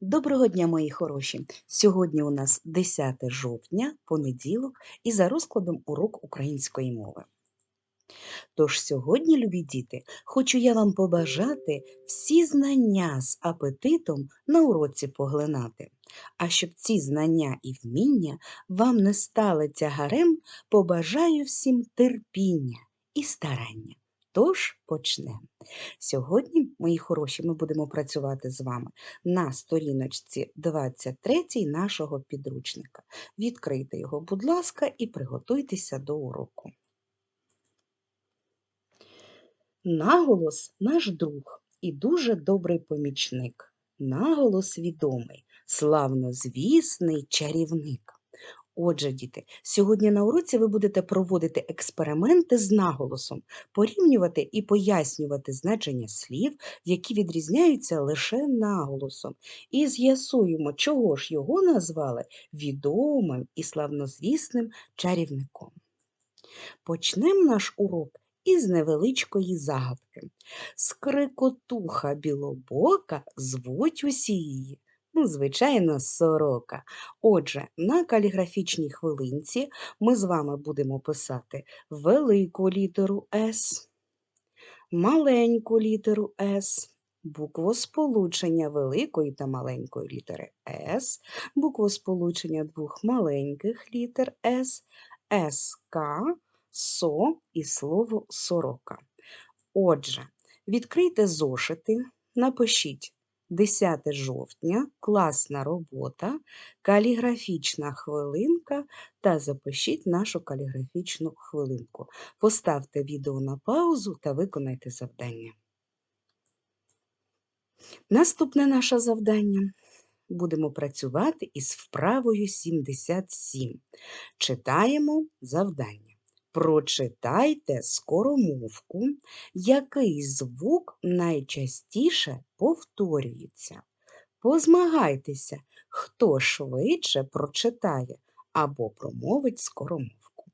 Доброго дня, мої хороші! Сьогодні у нас 10 жовтня, понеділок, і за розкладом урок української мови. Тож сьогодні, любі діти, хочу я вам побажати всі знання з апетитом на уроці поглинати. А щоб ці знання і вміння вам не стали тягарем, побажаю всім терпіння і старання. Тож почнемо. Сьогодні, мої хороші, ми будемо працювати з вами на сторіночці 23 нашого підручника. Відкрийте його, будь ласка, і приготуйтеся до уроку. Наголос наш друг і дуже добрий помічник. Наголос відомий, славнозвісний чарівник. Отже, діти, сьогодні на уроці ви будете проводити експерименти з наголосом, порівнювати і пояснювати значення слів, які відрізняються лише наголосом, і з'ясуємо, чого ж його назвали відомим і славнозвісним чарівником. Почнемо наш урок із невеличкої загадки. Скрикотуха білобока звуть усі її звичайно, сорока. Отже, на каліграфічній хвилинці ми з вами будемо писати велику літеру С, маленьку літеру С, буквосполучення великої та маленької літери С, буквосполучення двох маленьких літер С, СК, СО і слово сорока. Отже, відкрийте зошити, напишіть 10 жовтня, класна робота, каліграфічна хвилинка та запишіть нашу каліграфічну хвилинку. Поставте відео на паузу та виконайте завдання. Наступне наше завдання. Будемо працювати із вправою 77. Читаємо завдання. Прочитайте скоромовку, який звук найчастіше повторюється. Позмагайтеся, хто швидше прочитає або промовить скоромовку.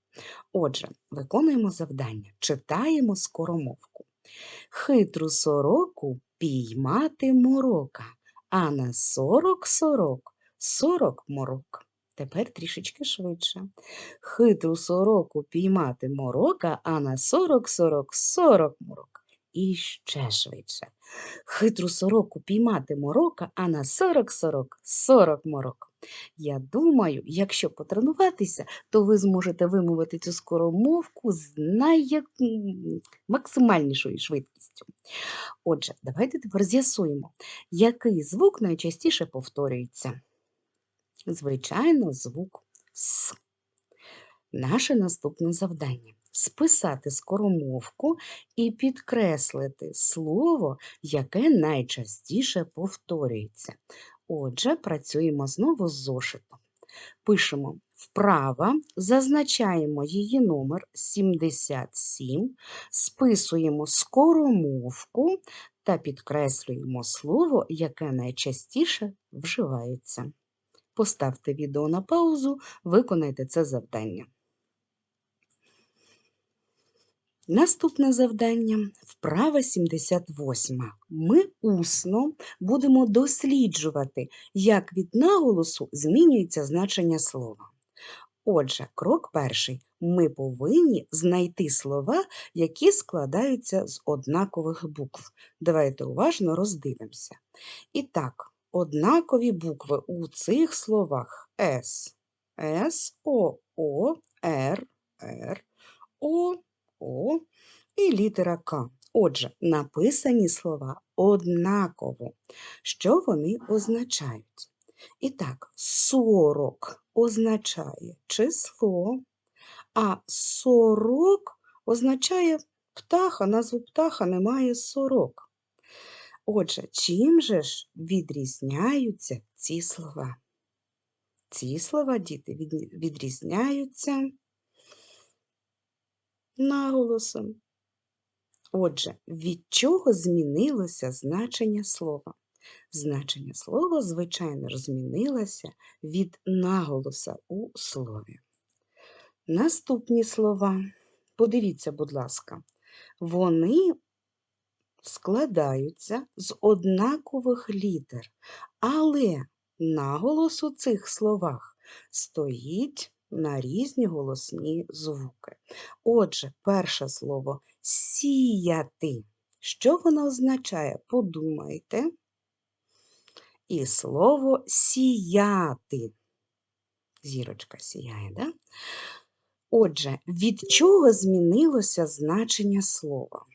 Отже, виконуємо завдання, читаємо скоромовку. Хитру сороку піймати морока, а на сорок сорок сорок морок. Тепер трішечки швидше. Хитру сороку піймати морока, а на сорок сорок сорок морок. І ще швидше. Хитру сороку піймати морока, а на сорок сорок сорок морок. Я думаю, якщо потренуватися, то ви зможете вимовити цю скоромовку з наймаксимальнішою швидкістю. Отже, давайте тепер з'ясуємо, який звук найчастіше повторюється звичайно, звук С. Наше наступне завдання списати скоромовку і підкреслити слово, яке найчастіше повторюється. Отже, працюємо знову з зошитом. Пишемо вправа, зазначаємо її номер 77, списуємо скоромовку та підкреслюємо слово, яке найчастіше вживається. Поставте відео на паузу, виконайте це завдання. Наступне завдання вправа 78. Ми усно будемо досліджувати, як від наголосу змінюється значення слова. Отже, крок перший. Ми повинні знайти слова, які складаються з однакових букв. Давайте уважно роздивимося. І так, однакові букви у цих словах С, С, О, О, Р, Р, О, О і літера К. Отже, написані слова однаково. Що вони означають? І так, сорок означає число, а сорок означає птаха, назву птаха немає сорок. Отже, чим же ж відрізняються ці слова? Ці слова, діти, відрізняються наголосом. Отже, від чого змінилося значення слова? Значення слова, звичайно, змінилося від наголоса у слові. Наступні слова, подивіться, будь ласка, вони складаються з однакових літер, але наголос у цих словах стоїть на різні голосні звуки. Отже, перше слово сіяти. Що воно означає? Подумайте. І слово сіяти. Зірочка сіяє, да? Отже, від чого змінилося значення слова?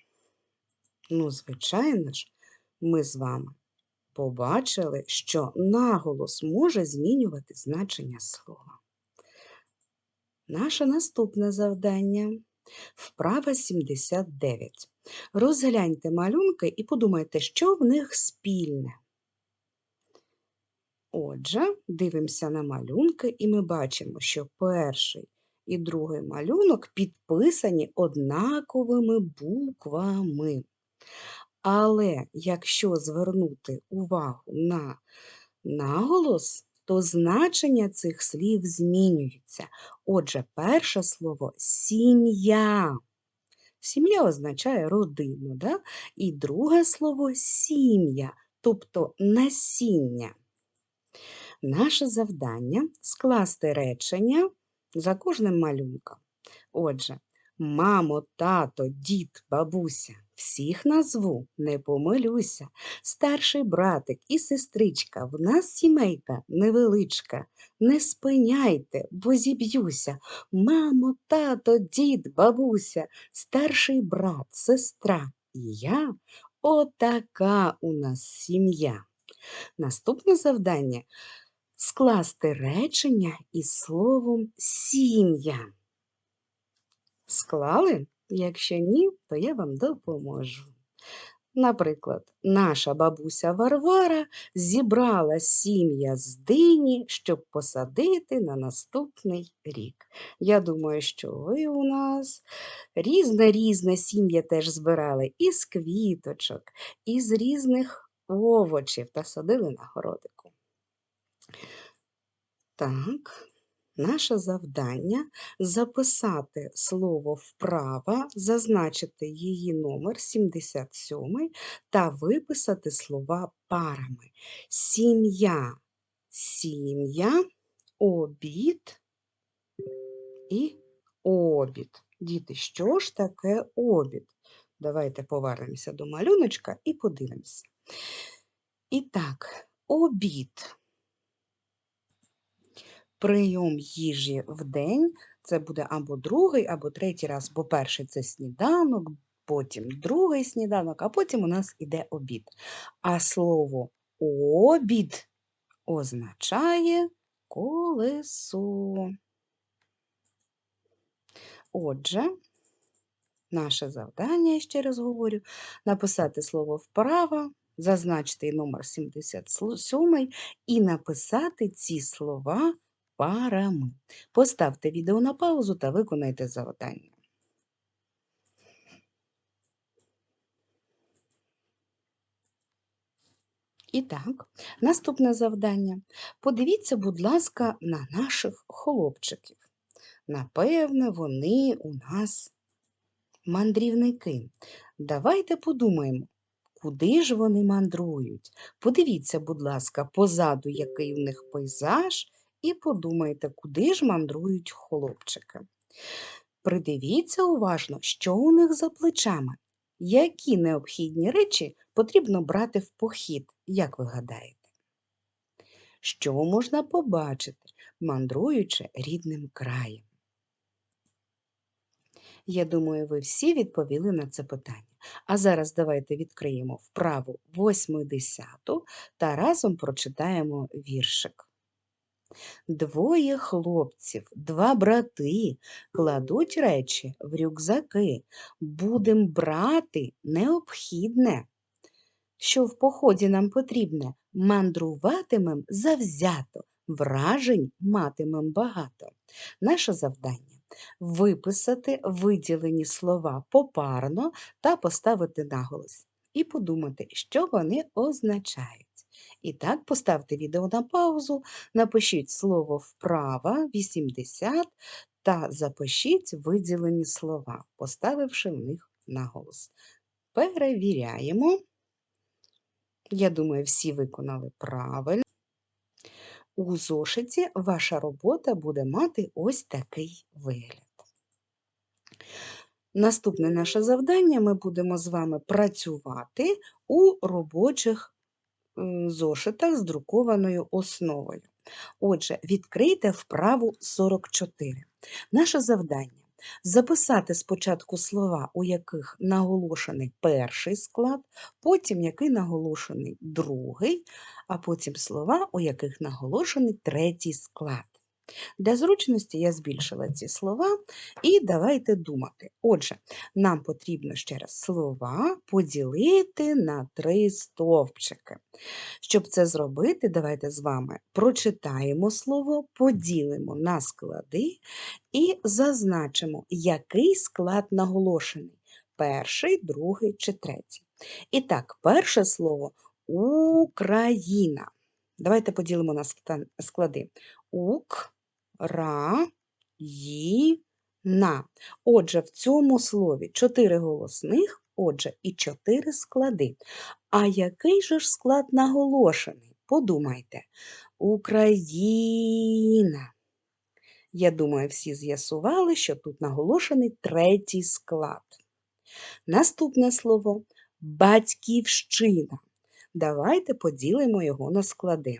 Ну, звичайно ж, ми з вами побачили, що наголос може змінювати значення слова. Наше наступне завдання вправа 79. Розгляньте малюнки і подумайте, що в них спільне. Отже, дивимося на малюнки, і ми бачимо, що перший і другий малюнок підписані однаковими буквами. Але якщо звернути увагу на наголос, то значення цих слів змінюються. Отже, перше слово сім'я. Сім'я означає родину, да? і друге слово сім'я, тобто насіння. Наше завдання скласти речення за кожним малюнком. Отже, мамо, тато, дід, бабуся, всіх назву, не помилюся. Старший братик і сестричка, в нас сімейка невеличка. Не спиняйте, бо зіб'юся. Мамо, тато, дід, бабуся, старший брат, сестра і я отака у нас сім'я. Наступне завдання скласти речення із словом сім'я. Склали? Якщо ні, то я вам допоможу. Наприклад, наша бабуся Варвара зібрала сім'я з дині, щоб посадити на наступний рік. Я думаю, що ви у нас різне різне сім'я теж збирали із квіточок, із різних овочів та садили на городику. Так, наше завдання записати слово вправа, зазначити її номер 77 та виписати слова парами. Сім'я, сім'я, обід і обід. Діти, що ж таке обід? Давайте повернемося до малюночка і подивимося. І так, обід прийом їжі в день. Це буде або другий, або третій раз, бо перший це сніданок, потім другий сніданок, а потім у нас іде обід. А слово обід означає колесо. Отже, наше завдання, я ще раз говорю, написати слово вправо, зазначити номер 77 і написати ці слова парами. Поставте відео на паузу та виконайте завдання. І так, наступне завдання. Подивіться, будь ласка, на наших хлопчиків. Напевне, вони у нас мандрівники. Давайте подумаємо, куди ж вони мандрують. Подивіться, будь ласка, позаду, який у них пейзаж, і подумайте, куди ж мандрують хлопчики. Придивіться уважно, що у них за плечами, які необхідні речі потрібно брати в похід, як ви гадаєте? Що можна побачити, мандруючи рідним краєм? Я думаю, ви всі відповіли на це питання. А зараз давайте відкриємо вправу 8-10 та разом прочитаємо віршик. Двоє хлопців, два брати кладуть речі в рюкзаки. Будем брати необхідне. Що в поході нам потрібне, мандруватимем завзято, вражень матимем багато. Наше завдання виписати виділені слова попарно та поставити наголос. І подумати, що вони означають. І так, поставте відео на паузу, напишіть слово вправа 80 та запишіть виділені слова, поставивши в них наголос. перевіряємо. Я думаю, всі виконали правильно. У зошиті ваша робота буде мати ось такий вигляд. Наступне наше завдання ми будемо з вами працювати у робочих зошитах з друкованою основою. Отже, відкрийте вправу 44. Наше завдання записати спочатку слова, у яких наголошений перший склад, потім який наголошений другий, а потім слова, у яких наголошений третій склад. Для зручності я збільшила ці слова і давайте думати. Отже, нам потрібно ще раз слова поділити на три стовпчики. Щоб це зробити, давайте з вами прочитаємо слово, поділимо на склади і зазначимо, який склад наголошений перший, другий чи третій. І так, перше слово Україна. Давайте поділимо на склади. Ук, ра, ї, на. Отже, в цьому слові чотири голосних, отже, і чотири склади. А який же ж склад наголошений? Подумайте. Україна. Я думаю, всі з'ясували, що тут наголошений третій склад. Наступне слово батьківщина. Давайте поділимо його на склади.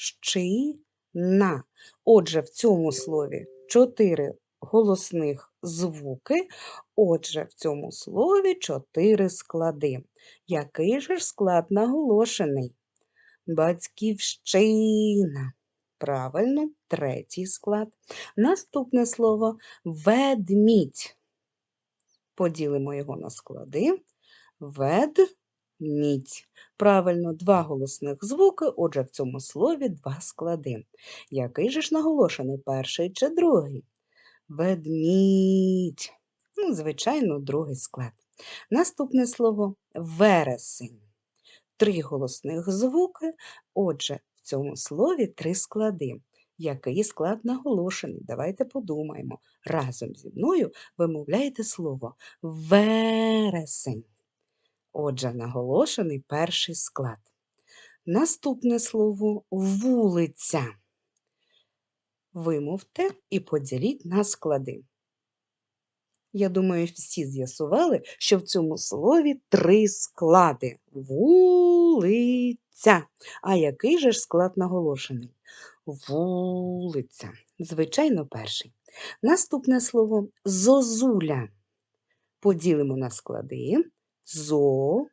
Батьківщина. Отже, в цьому слові чотири голосних звуки. Отже, в цьому слові чотири склади. Який же ж склад наголошений? Батьківщина. Правильно, третій склад. Наступне слово ведмідь. Поділимо його на склади. Ведмідь. Правильно, два голосних звуки, отже, в цьому слові два склади. Який же ж наголошений перший чи другий? Ведмідь. Ну, звичайно, другий склад. Наступне слово вересень. Три голосних звуки, отже, в цьому слові три склади. Який склад наголошений? Давайте подумаємо. Разом зі мною вимовляєте слово вересень. Отже, наголошений перший склад. Наступне слово вулиця. Вимовте і поділіть на склади. Я думаю, всі з'ясували, що в цьому слові три склади. Вулиця. А який же ж склад наголошений? Вулиця. Звичайно, перший. Наступне слово зозуля. Поділимо на склади. Зозуля.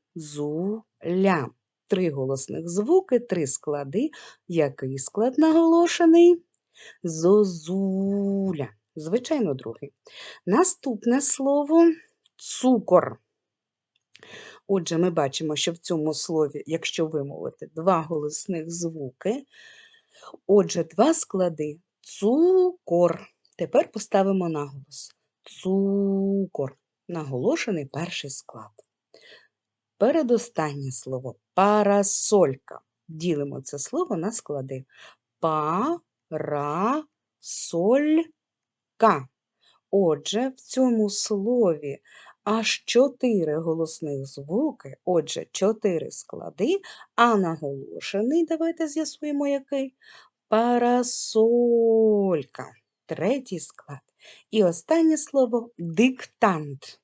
Три голосних звуки, три склади. Який склад наголошений? Зозуля. Звичайно, другий. Наступне слово цукор. Отже, ми бачимо, що в цьому слові, якщо вимовити два голосних звуки, отже, два склади цукор. Тепер поставимо наголос. Цукор. Наголошений перший склад. Передостаннє слово парасолька. Ділимо це слово на склади. Парасолька. Отже, в цьому слові аж чотири голосних звуки, отже, чотири склади, а наголошений, давайте з'ясуємо який. Парасолька. Третій склад. І останнє слово диктант.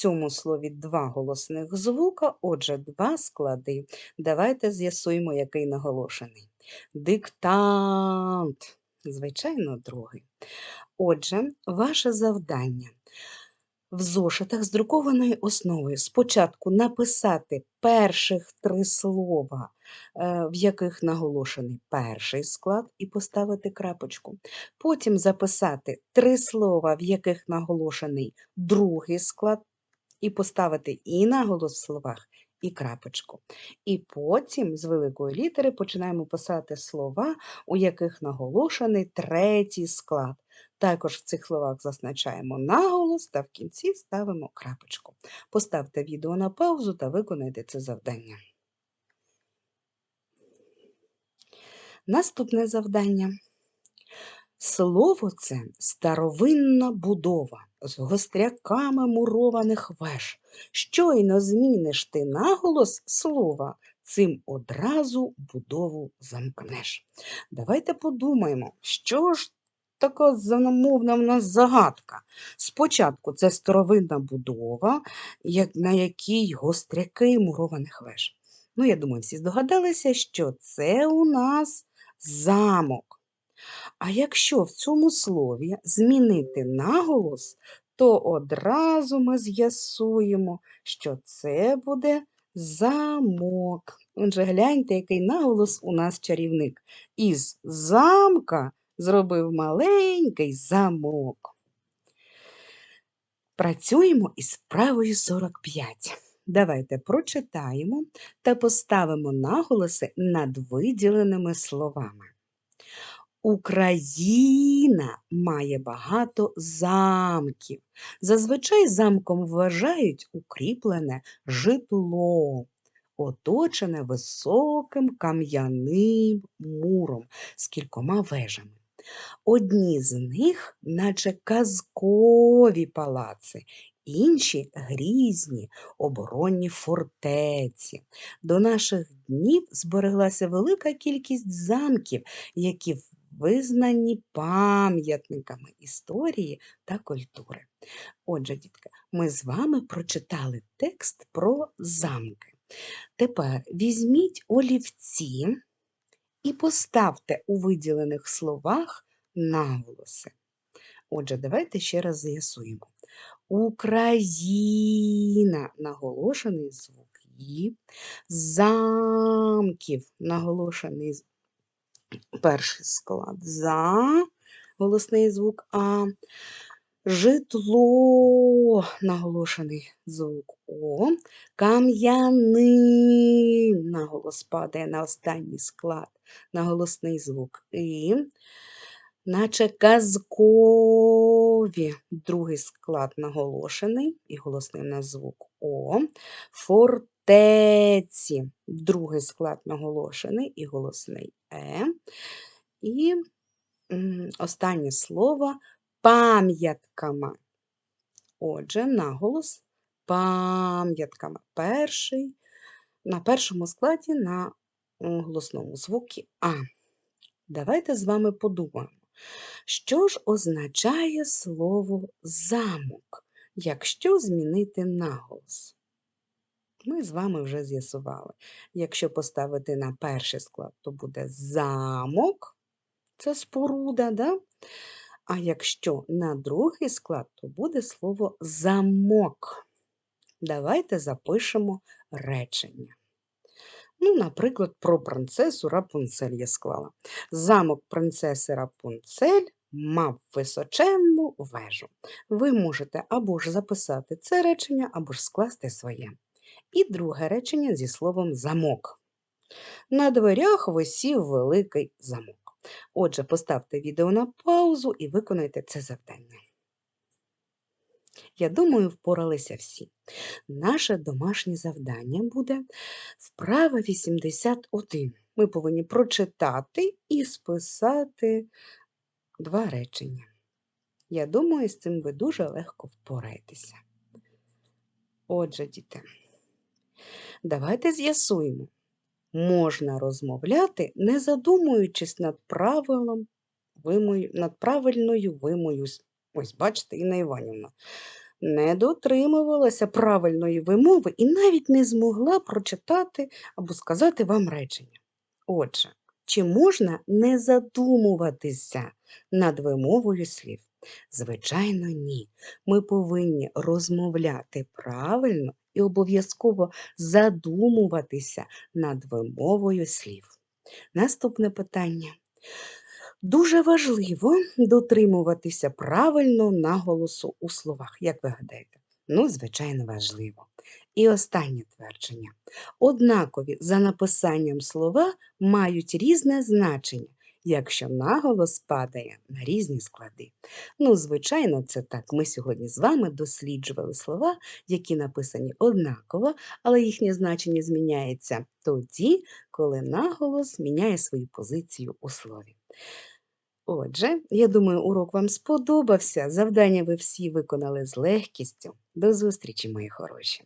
Цьому слові два голосних звука, отже, два склади. Давайте з'ясуємо, який наголошений. Диктант. Звичайно, другий. Отже, ваше завдання в зошитах з друкованою основою спочатку написати перших три слова, е, в яких наголошений перший склад, і поставити крапочку. Потім записати три слова, в яких наголошений другий склад, і поставити і наголос в словах, і крапочку. І потім з великої літери починаємо писати слова, у яких наголошений третій склад. Також в цих словах зазначаємо наголос та в кінці ставимо крапочку. Поставте відео на паузу та виконайте це завдання. Наступне завдання. Слово це старовинна будова, з гостряками мурованих веж. Щойно зміниш ти наголос слова, цим одразу будову замкнеш. Давайте подумаємо, що ж така заномовна в нас загадка. Спочатку це старовинна будова, на якій гостряки мурованих веж. Ну, я думаю, всі здогадалися, що це у нас замок. А якщо в цьому слові змінити наголос, то одразу ми з'ясуємо, що це буде замок. Отже, гляньте, який наголос у нас чарівник. Із замка зробив маленький замок. Працюємо із вправою 45. Давайте прочитаємо та поставимо наголоси над виділеними словами. Україна має багато замків. Зазвичай замком вважають укріплене житло, оточене високим кам'яним муром з кількома вежами. Одні з них, наче казкові палаци, інші грізні оборонні фортеці. До наших днів збереглася велика кількість замків, які визнані пам'ятниками історії та культури. Отже, дітки, ми з вами прочитали текст про замки. Тепер візьміть олівці і поставте у виділених словах наголоси. Отже, давайте ще раз з'ясуємо. Україна наголошений звук замків наголошений перший склад за голосний звук А, житло наголошений звук О, кам'яним наголос падає на останній склад на голосний звук І, наче казкові другий склад наголошений і голосний на звук О, фортеці другий склад наголошений і голосний Е. І останнє слово пам'ятками. Отже, наголос пам'ятками. Перший, на першому складі на голосному звукі А. Давайте з вами подумаємо, що ж означає слово замок, якщо змінити наголос. Ми з вами вже з'ясували. Якщо поставити на перший склад, то буде замок, це споруда, да? а якщо на другий склад, то буде слово замок. Давайте запишемо речення. Ну, наприклад, про принцесу Рапунцель я склала. Замок принцеси Рапунцель мав височенну вежу. Ви можете або ж записати це речення, або ж скласти своє. І друге речення зі словом замок. На дверях висів великий замок. Отже, поставте відео на паузу і виконайте це завдання. Я думаю, впоралися всі. Наше домашнє завдання буде вправа 81. Ми повинні прочитати і списати два речення. Я думаю, з цим ви дуже легко впораєтеся. Отже, діти, давайте з'ясуємо, можна розмовляти, не задумуючись над правилом вимою, над правильною вимою. Ось, бачите, Інна Іванівна не дотримувалася правильної вимови і навіть не змогла прочитати або сказати вам речення. Отже, чи можна не задумуватися над вимовою слів? Звичайно, ні. Ми повинні розмовляти правильно і обов'язково задумуватися над вимовою слів. Наступне питання. Дуже важливо дотримуватися правильно наголосу у словах. Як ви гадаєте? Ну, звичайно, важливо. І останнє твердження. Однакові за написанням слова мають різне значення, якщо наголос падає на різні склади. Ну, звичайно, це так. Ми сьогодні з вами досліджували слова, які написані однаково, але їхнє значення зміняється тоді, коли наголос міняє свою позицію у слові. Отже, я думаю, урок вам сподобався. Завдання ви всі виконали з легкістю. До зустрічі, мої хороші!